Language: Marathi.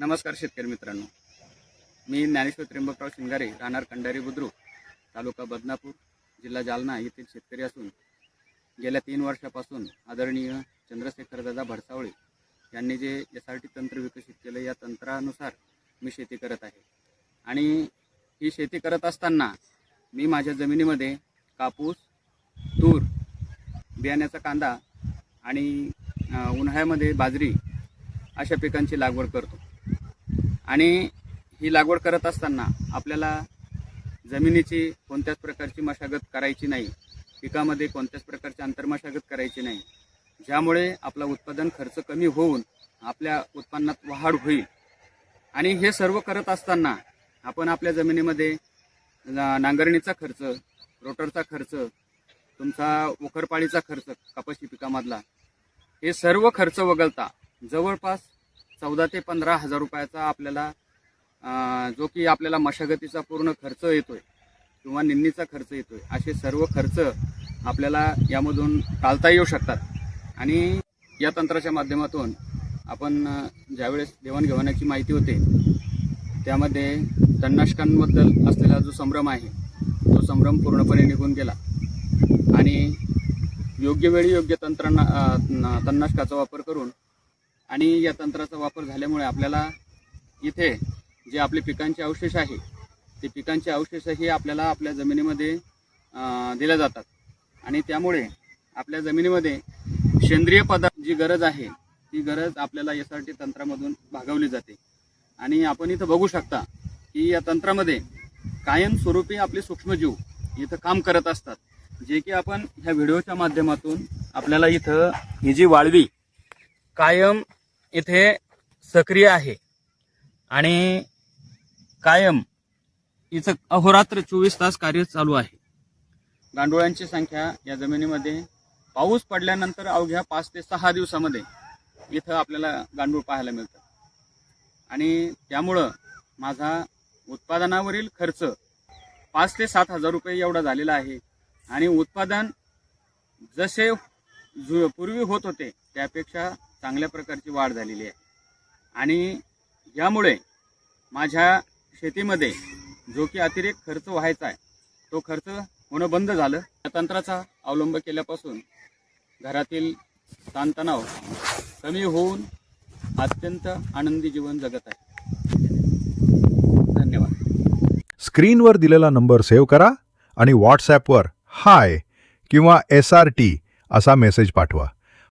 नमस्कार शेतकरी मित्रांनो. मी ज्ञानेश्वर त्र्यंबकराव शिंगारे राहणार कंडारी बुद्रुक तालुका बदनापूर जिल्हा जालना येथील शेतकरी असून गेल्या तीन वर्षापासून आदरणीय चंद्रशेखरदादा भडसावळे यांनी जे एस आर टी तंत्र विकसित केलं या तंत्रानुसार मी शेती करत आहे. आणि ही शेती करत असताना मी माझ्या जमिनीमध्ये कापूस तूर बियाण्याचा कांदा आणि उन्हाळ्यामध्ये बाजरी अशा पिकांची लागवड करतो. आणि ही लागवड करत असताना आपल्याला जमिनीची कोणत्याच प्रकारची मशागत करायची नाही. पिकामध्ये कोणत्याच प्रकारची आंतरमशागत करायची नाही. ज्यामुळे आपला उत्पादन खर्च कमी होऊन आपल्या उत्पन्नात वाढ होईल. आणि हे सर्व करत असताना आपण आपल्या जमिनीमध्ये ना- नांगरणीचा खर्च रोटरचा खर्च तुमचा उखरपाळीचा खर्च कपाशी पिकामधला हे सर्व खर्च वगळता जवळपास चौदा ते पंधरा हजार रुपयाचा आपल्याला जो की आपल्याला मशागतीचा पूर्ण खर्च येतो आहे किंवा निन्नीचा खर्च येतो आहे असे सर्व खर्च आपल्याला यामधून टाळता येऊ शकतात. आणि या तंत्राच्या माध्यमातून आपण ज्यावेळेस देवाणघेवाणाची माहिती होते त्यामध्ये तणनाशकांबद्दल असलेला जो संभ्रम आहे तो संभ्रम पूर्णपणे निघून गेला. आणि योग्य वेळी योग्य तंत्रणा तणनाशकाचा वापर करून आणि या तंत्राचा वापर झाल्यामुळे आपल्याला इथे जे आपले पिकांचे अवशेष आहे ते पिकांचे अवशेषही आपल्याला आपल्या जमिनीमध्ये दिल्या जातात. आणि त्यामुळे आपल्या जमिनीमध्ये सेंद्रिय पदार्थ जी गरज आहे ती गरज आपल्याला एस आर टी तंत्रामधून भागवली जाते. आणि आपण इथं बघू शकता की या तंत्रामध्ये कायमस्वरूपी आपले सूक्ष्मजीव इथं काम करत असतात. जे की आपण ह्या व्हिडिओच्या माध्यमातून आपल्याला इथं ही जी वाळवी कायम इथे सक्रिय आहे. आणि कायम इथं अहोरात्र चोवीस तास कार्य चालू आहे. गांडोळ्यांची संख्या या जमिनीमध्ये पाऊस पडल्यानंतर अवघ्या पाच ते सहा दिवसामध्ये इथं आपल्याला गांडूळ पाहायला मिळतं. आणि त्यामुळं माझा उत्पादनावरील खर्च पाच ते सात हजार रुपये एवढा झालेला आहे. आणि उत्पादन जसे जु पूर्वी होत होते त्यापेक्षा चांगल्या प्रकारची वाढ झालेली आहे. आणि यामुळे माझ्या शेतीमध्ये जो की अतिरिक्त खर्च व्हायचा आहे तो खर्च होणं बंद झालं. या तंत्राचा अवलंब केल्यापासून घरातील ताणतणाव कमी होऊन अत्यंत आनंदी जीवन जगत आहे. धन्यवाद. स्क्रीनवर दिलेला नंबर सेव्ह करा आणि व्हॉट्सॲपवर हाय किंवा एस आर टी असा मेसेज पाठवा.